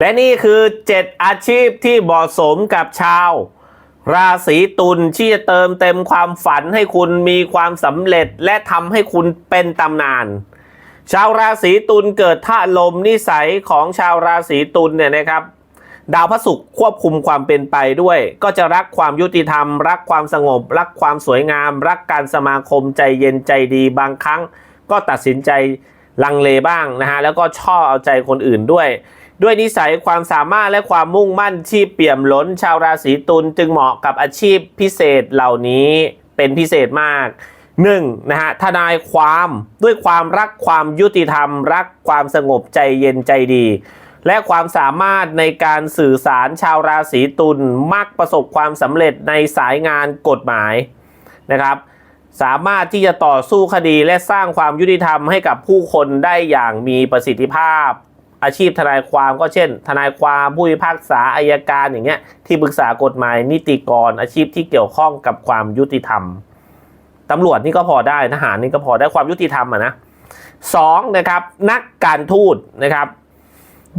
และนี่คือ 7 อาชีพที่เหมาะสมกับชาว ราศีตุลที่จะเติมเต็มความฝันให้คุณมีความสำเร็จและทำให้คุณเป็นตำนาน ชาวราศีตุลเกิดท่าลมนิสัยของชาวราศีตุลเนี่ยนะครับ ดาวพระศุกร์ควบคุมความเป็นไปด้วย ก็จะรักความยุติธรรม รักความสงบ รักความสวยงาม รักการสมาคมใจเย็นใจดีบางครั้ง ก็ตัดสินใจลังเลบ้างนะฮะแล้วก็ชอบเอาใจคนอื่นด้วย ด้วยนิสัยความสามารถและความมุ่งมั่นที่เปี่ยมล้นชาวราศีตุลจึงเหมาะกับอาชีพพิเศษเหล่านี้เป็นพิเศษมากหนึ่งนะฮะทนายความด้วยความรักความยุติธรรม รักความสงบใจเย็นใจดี และความสามารถในการสื่อสารชาวราศีตุลมักประสบความสำเร็จในสายงานกฎหมายนะครับ สามารถที่จะต่อสู้คดีและสร้างความยุติธรรมให้กับผู้คนได้อย่างมีประสิทธิภาพ อาชีพทนายความก็เช่น ทนายความผู้พิพากษาอายการอย่างเงี้ยที่ปรึกษากฎหมายนิติกร อาชีพที่เกี่ยวข้องกับความยุติธรรมตำรวจนี่ก็พอได้ทหารนี่ก็พอได้ความยุติธรรมอะนะสองนะครับนักการทูตนะครับ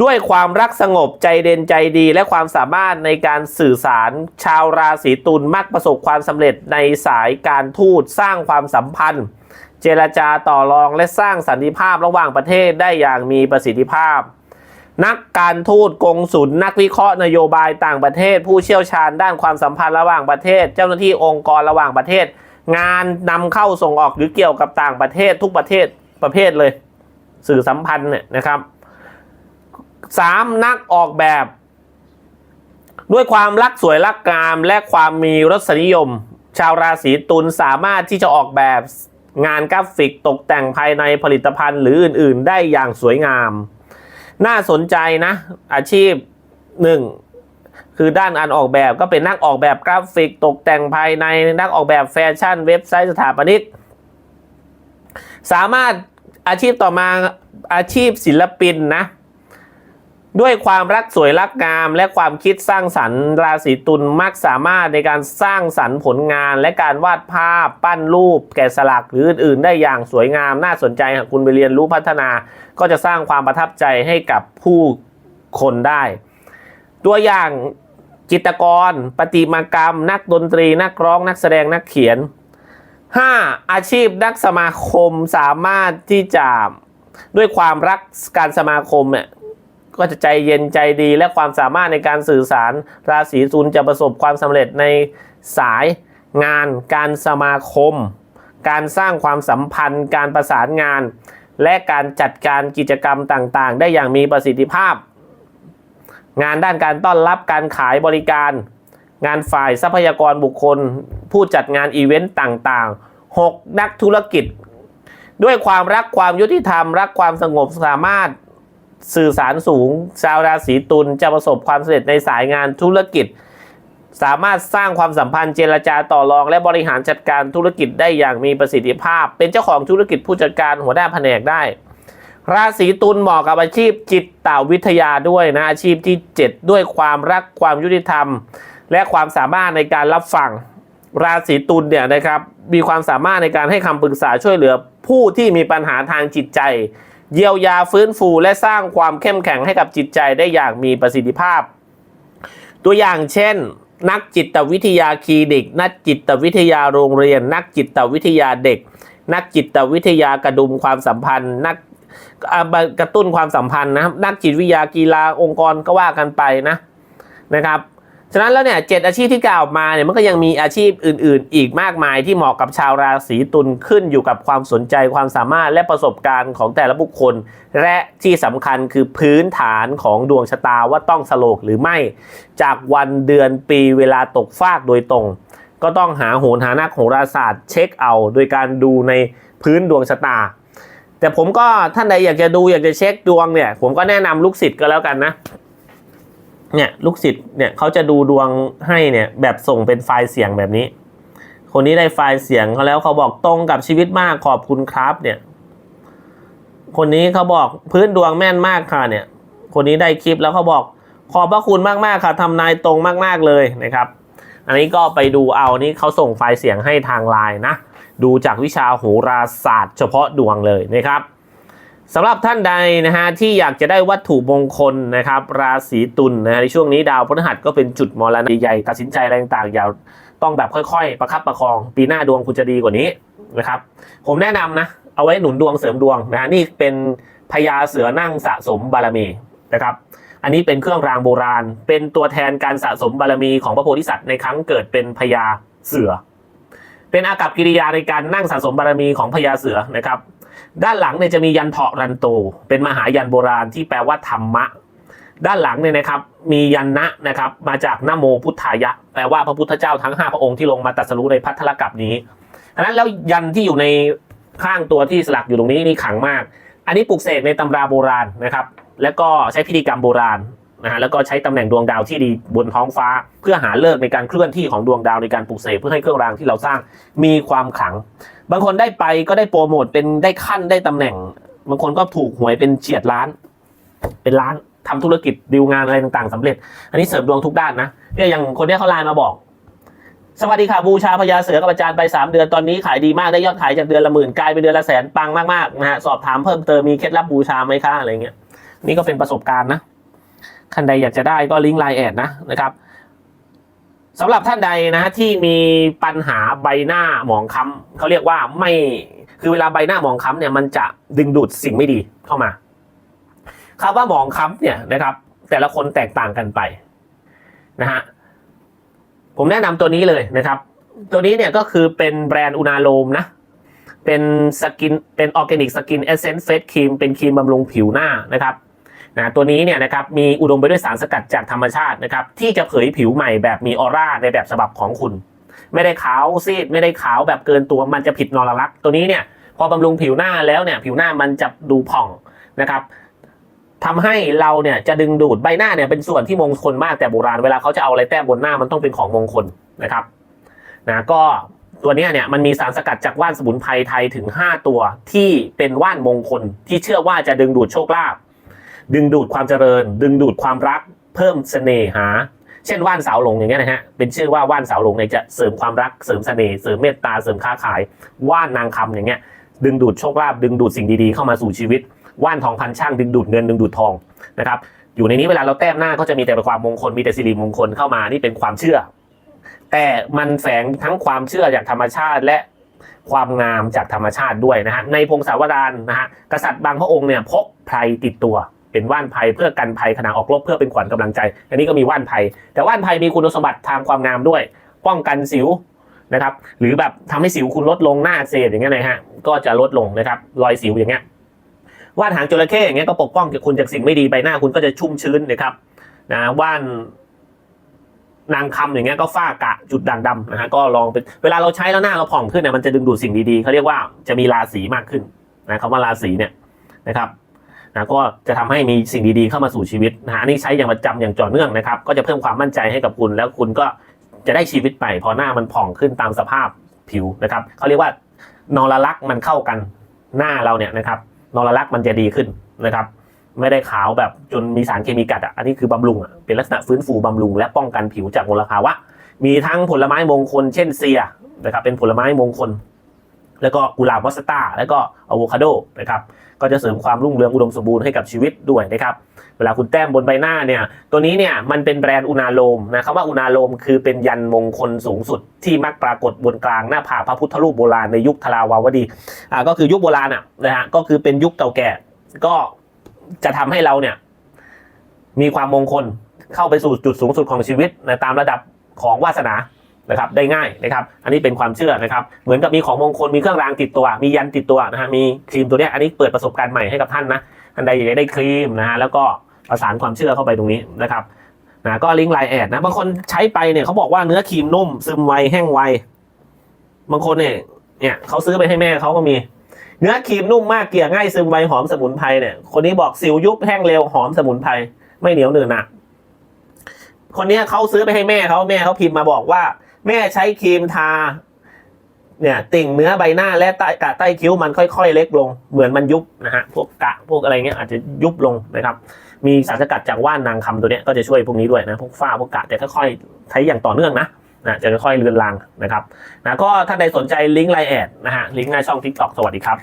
ด้วยความรักสงบใจเด่นใจดี และความสามารถในการสื่อสารชาวราศีตุลมักประสบความสำเร็จในสายการทูตสร้างความสัมพันธ์ เจรจาต่อรองและสร้างสันติภาพระหว่างประเทศได้อย่างมีประสิทธิภาพ นักการทูตกงสุลนักวิเคราะห์นโยบายต่างประเทศ ผู้เชี่ยวชาญด้านความสัมพันธ์ระหว่างประเทศ เจ้าหน้าที่องค์กรระหว่างประเทศ งานนำเข้าส่งออกหรือเกี่ยวกับต่างประเทศทุกประเทศประเภทเลย สื่อสัมพันธ์เนี่ยนะครับสามนักออกแบบ ด้วยความรักสวยรักงามและความมีรสนิยม ชาวราศีตุลสามารถที่จะออกแบบ งานกราฟิกตกแต่งภายในผลิตภัณฑ์หรืออื่น ๆ ได้อย่างสวยงาม น่าสนใจนะ อาชีพหนึ่งคือด้านการออกแบบก็เป็นนักออกแบบกราฟิกตกแต่งภายในนักออกแบบแฟชั่นเว็บไซต์สถาปนิก สามารถอาชีพต่อมาอาชีพศิลปินนะ ด้วยความรักสวยรักงาม และความคิดสร้างสรรค์ราศีตุลมักสามารถในการสร้างสรรค์ผลงาน และการวาดภาพ ปั้นรูป แกะสลักหรืออื่นๆ ได้อย่างสวยงามน่าสนใจหากคุณไปเรียนรู้พัฒนา ก็จะสร้างความประทับใจให้กับผู้คนได้ ตัวอย่างจิตรกร ประติมากรรม นักดนตรี นักร้องนักแสดงนักเขียน 5. อาชีพนักสมาคมสามารถที่จะด้วยความรักการสมาคมเนี่ย ก็จะใจเย็นใจดีและความสามารถในการสื่อสาร ราศีตุลจะประสบความสำเร็จในสายงาน การสมาคม การสร้างความสัมพันธ์ การประสานงาน และการจัดการกิจกรรมต่างๆ ได้อย่างมีประสิทธิภาพ งานด้านการต้อนรับการขายบริการ งานฝ่ายทรัพยากรบุคคล ผู้จัดงานอีเวนต์ต่างๆ 6. นักธุรกิจ ด้วยความรักความยุติธรรม รักความสงบสามารถ สื่อสารสูง ชาวราศีตุลจะประสบความสำเร็จในสายงานธุรกิจ สามารถสร้างความสัมพันธ์เจรจาต่อรอง และบริหารจัดการธุรกิจได้อย่างมีประสิทธิภาพ เป็นเจ้าของธุรกิจผู้จัดการหัวหน้าแผนกได้ ราศีตุลเหมาะกับอาชีพจิตตวิทยาด้วยนะอาชีพที่ 7 ด้วยความรักความยุติธรรม และความสามารถในการรับฟังราศีตุลเนี่ยนะครับมีความสามารถในการให้คำปรึกษาช่วยเหลือผู้ที่มีปัญหาทางจิตใจ เยียวยาฟื้นฟูและสร้างความเข้มแข็งให้กับจิตใจได้อย่างมีประสิทธิภาพ ตัวอย่างเช่น นักจิตวิทยาคลินิก นักจิตวิทยาโรงเรียน นักจิตวิทยาเด็ก นักจิตวิทยากระดุมความสัมพันธ์ นักกระตุ้นความสัมพันธ์นะครับ นักจิตวิทยากีฬาองค์กรก็ว่ากันไปนะนะครับ ฉะนั้นแล้วเนี่ยเจ็ดอาชีพที่กล่าวมาเนี่ยมันก็ยังมีอาชีพอื่น ๆ อีกมากมายที่เหมาะกับชาวราศีตุลขึ้นอยู่กับความสนใจความสามารถและประสบการณ์ของแต่ละบุคคล และที่สำคัญคือพื้นฐานของดวงชะตาว่าต้องสโลกหรือไม่ จากวันเดือนปีเวลาตกฟากโดยตรง ก็ต้องหาโหนหานักโหราศาสตร์เช็คเอาโดยการดูในพื้นดวงชะตา แต่ผมก็ท่านใดอยากจะดูอยากจะเช็คดวงเนี่ยผมก็แนะนำลูกศิษย์ก็แล้วกันนะ เนี่ยลูกศิษย์เนี่ยเขาจะดูดวงให้เนี่ยแบบส่งเป็นไฟล์เสียงแบบนี้ คนนี้ได้ไฟล์เสียงเขาแล้วเขาบอกตรงกับชีวิตมากขอบคุณครับเนี่ย คนนี้เขาบอกพื้นดวงแม่นมากค่ะเนี่ย คนนี้ได้คลิปแล้วเขาบอกขอบพระคุณมากๆค่ะทำนายตรงมากๆเลยนะครับ อันนี้ก็ไปดูเอานี่เขาส่งไฟล์เสียงให้ทางไลน์นะดูจากวิชาโหราศาสตร์ เฉพาะดวงเลยนะครับ สำหรับท่านใดนะฮะที่อยากจะได้วัตถุมงคลนะครับราศีตุลนะฮะในช่วงนี้ดาวพฤหัสก็เป็นจุดมรณะใหญ่ตัดสินใจอะไรต่างๆอย่าต้องแบบค่อยๆ ประคับประคอง ปีหน้าดวงคุณจะดีกว่านี้นะครับ ผมแนะนำนะ เอาไว้หนุนดวงเสริมดวงนะฮะนี่เป็นพญาเสือนั่งสะสมบารมีนะครับ อันนี้เป็นเครื่องรางโบราณ เป็นตัวแทนการสะสมบารมีของพระโพธิสัตว์ในครั้งเกิดเป็นพญาเสือ เป็นอากับกิริยาในการนั่งสะสมบารมีของพญาเสือนะครับ ด้านหลังเนี่ยจะมียันเถาะรันโต เป็นมหายันโบราณที่แปลว่าธรรมะ ด้านหลังเนี่ยนะครับ มียันนะนะครับ มาจากนโมพุทธายะ แปลว่าพระพุทธเจ้าทั้ง 5 พระองค์ที่ลงมาตรัสรู้ในพัทธลกัปนี้ฉะนั้นแล้วยันที่อยู่ในข้างตัวที่สลักอยู่ตรงนี้นี่ขังมาก อันนี้ปลูกเสกในตำราโบราณนะครับ แล้วก็ใช้พิธีกรรมโบราณ นะฮะแล้วก็ใช้ตำแหน่งดวงดาวที่ดีบนท้องฟ้า เพื่อหาเลิกในการเคลื่อนที่ของดวงดาวในการปลูกเสกเพื่อให้เครื่องรางที่เราสร้างมีความขลัง บางคนได้ไปก็ได้โปรโมทเป็นได้ขั้นได้ตำแหน่ง บางคนก็ถูกหวยเป็นเฉียดล้าน เป็นล้านทำธุรกิจดีลงานอะไรต่างๆสำเร็จ อันนี้เสริมดวงทุกด้านนะเนี่ยอย่างคนเนี้เขาไลน์มาบอกสวัสดีค่ะบูชาพญาเสือกับอาจารย์ไป 3 เดือนตอนนี้ขายดีมากได้ยอดขายจากเดือนละหมื่นกลายเป็นเดือนละแสนปังมากๆนะฮะสอบถามเพิ่มเติมมีเคล็ดลับบูชาไหมคะอะไรเงี้ยนี่ก็เป็นประสบการณ์นะ ท่านใดอยากจะได้ก็ลิงก์ไลน์แอดนะนะครับสำหรับท่านใดนะที่มีปัญหาใบหน้าหมองคล้ำเขาเรียกว่าไม่คือเวลาใบหน้าหมองค้ำเนี่ยมันจะดึงดูดสิ่งไม่ดีเข้ามาคำว่าหมองค้ำเนี่ยนะครับ แต่ละคนแตกต่างกันไปนะฮะผมแนะนำตัวนี้เลยนะครับ ตัวนี้เนี่ยก็คือเป็นแบรนด์อุณาโลมนะเป็นสกินเป็นออร์แกนิกสกินเอเซนส์เฟสครีมเป็นครีมบำรุงผิวหน้านะครับ นะตัวนี้เนี่ยนะครับมีอุดมไปด้วยสารสกัดจากธรรมชาตินะครับที่จะเผยผิวใหม่แบบมีออร่าในแบบฉบับของคุณ ไม่ได้ขาวซีดไม่ได้ขาวแบบเกินตัวมันจะผิดนอรลักษ์ตัวนี้เนี่ยพอบำรุงผิวหน้าแล้วเนี่ยผิวหน้ามันจะดูผ่องนะครับทำให้เราเนี่ยจะดึงดูดใบหน้าเนี่ยเป็นส่วนที่มงคลมากแต่โบราณเวลาเขาจะเอาอะไรแต้มบนหน้ามันต้องเป็นของมงคลนะครับนะก็ตัวนี้เนี่ยมันมีสารสกัดจากว่านสมุนไพรไทยถึง 5 ตัวที่เป็นว่านมงคลที่เชื่อว่าจะดึงดูดโชคลาภ ดึงดูดความเจริญ ดึงดูดความรัก เพิ่มเสน่หา เช่นว่านสาวหลงอย่างเงี้ยนะฮะเป็นชื่อว่าว่านสาวหลงเนี่ยจะเสริมความรักเสริมเสน่ห์เสริมเมตตาเสริมค้าขาย ว่านนางคำอย่างเงี้ยดึงดูดโชคลาภดึงดูดสิ่งดีๆเข้ามาสู่ชีวิต ว่านทองพันช่างดึงดูดเงินดึงดูดทองนะครับอยู่ในนี้เวลาเราแต้มหน้าก็จะมีแต่ความมงคลมีแต่สิริมงคลเข้ามานี่เป็นความเชื่อ แต่มันแฝงทั้งความเชื่อจากธรรมชาติและความงามจากธรรมชาติด้วยนะฮะในพงศาวดารนะฮะกษัตริย์บางพระองค์เนี่ยพกไพรติดตัว เป็นว่านไพรเพื่อกันภัยขณะออกรบเพื่อเป็นขวัญกำลังใจ อันนี้ก็มีว่านไพรแต่ว่านไพรมีคุณสมบัติทางความงามด้วย ป้องกันสิวนะครับ หรือแบบทำให้สิวคุณลดลงหน้าอักเสบอย่างเงี้ยนะฮะ ก็จะลดลงนะครับ รอยสิวอย่างเงี้ย ว่านหางจระเข้อย่างเงี้ยก็ปกป้องจากคุณจากสิ่งไม่ดีใบหน้าคุณก็จะชุ่มชื้นนะครับนะว่านนางคำอย่างเงี้ยก็ฝ้ากระจุดด่างดำนะฮะก็ลองเป็นเวลาเราใช้แล้วหน้าเราผ่องขึ้นเนี่ยมันจะดึงดูดสิ่งดีๆเขาเรียกว่าจะมีราศีมากขึ้นนะคำว่าราศีเนี่ยนะครับ นะก็จะทำให้มีสิ่งดีๆเข้ามาสู่ชีวิตนะฮะอันนี้ใช้อย่างประจำอย่างต่อเนื่องนะครับ ก็จะเพิ่มความมั่นใจให้กับคุณ แล้วคุณก็จะได้ชีวิตใหม่พอหน้ามันผ่องขึ้นตามสภาพผิวนะครับเขาเรียกว่านอรลักษ์มันเข้ากันหน้าเราเนี่ยนะครับนอรลักษ์มันจะดีขึ้นนะครับ ไม่ได้ขาวแบบจนมีสารเคมีกัดอะอันนี้คือบำรุงอะเป็นลักษณะฟื้นฟูบำรุง และป้องกันผิวจากมลภาวะมีทั้งผลไม้มงคล เช่นเซียนะครับเป็นผลไม้มงคล แล้วก็กุหลาบวัสต้าแล้วก็อะโวคาโดนะครับก็จะเสริมความรุ่งเรืองอุดมสมบูรณ์ให้กับชีวิตด้วยนะครับเวลาคุณแต้มบนใบหน้าเนี่ยตัวนี้เนี่ยมันเป็นแบรนด์อุณาโลมนะคำว่าอุณาโลมคือเป็นยันมงคลสูงสุดที่มักปรากฏบนกลางหน้าผาพระพุทธรูปโบราณในยุคทราวาวดีอ่าก็คือยุคโบราณอะนะฮะก็คือเป็นยุคเก่าแก่ก็จะทำให้เราเนี่ยมีความมงคลเข้าไปสู่จุดสูงสุดของชีวิตนะตามระดับของวาสนา นะครับได้ง่ายนะครับ อันนี้เป็นความเชื่อนะครับ เหมือนกับมีของมงคลมีเครื่องรางติดตัว มียันติดตัวนะฮะมีครีมตัวเนี้ยอันนี้เปิดประสบการณ์ใหม่ให้กับท่านนะท่านใดอยากได้ครีมนะฮะแล้วก็ประสานความเชื่อเข้าไปตรงนี้นะครับนะก็ลิงก์ไลน์แอดนะบางคนใช้ไปเนี่ยเขาบอกว่าเนื้อครีมนุ่ม ซึมไวแห้งไวบางคนเนี่ยเนี่ยเขาซื้อไปให้แม่เขาก็มี เนื้อครีมนุ่มมากเกลี่ยง่ายซึมไวหอมสมุนไพรเนี่ยคนนี้บอกสิวยุบแห้งเร็วหอมสมุนไพรไม่เหนียวเหนือหนักคนนี้เขาซื้อไปให้แม่เขาแม่เขาพิมพ์มาบอกว่า แม่ใช้ครีมทา เนี่ย ติ่งเนื้อใบหน้าและใต้กะใต้คิ้วมันค่อยๆ เล็กลง เหมือนมันยุบนะฮะพวกกะพวกอะไรเงี้ยอาจจะยุบลงนะครับ มีสารสกัดจากว่านนางคำตัวเนี้ยก็จะช่วยพวกนี้ด้วยนะพวกฝ้าพวกกะแต่ค่อยๆใช้อย่างต่อเนื่องนะนะจะค่อยๆเลือนลางนะครับนะก็ถ้าใดสนใจลิงก์ไลน์แอดนะฮะลิงก์หน้าช่องทิกตอกสวัสดีครับ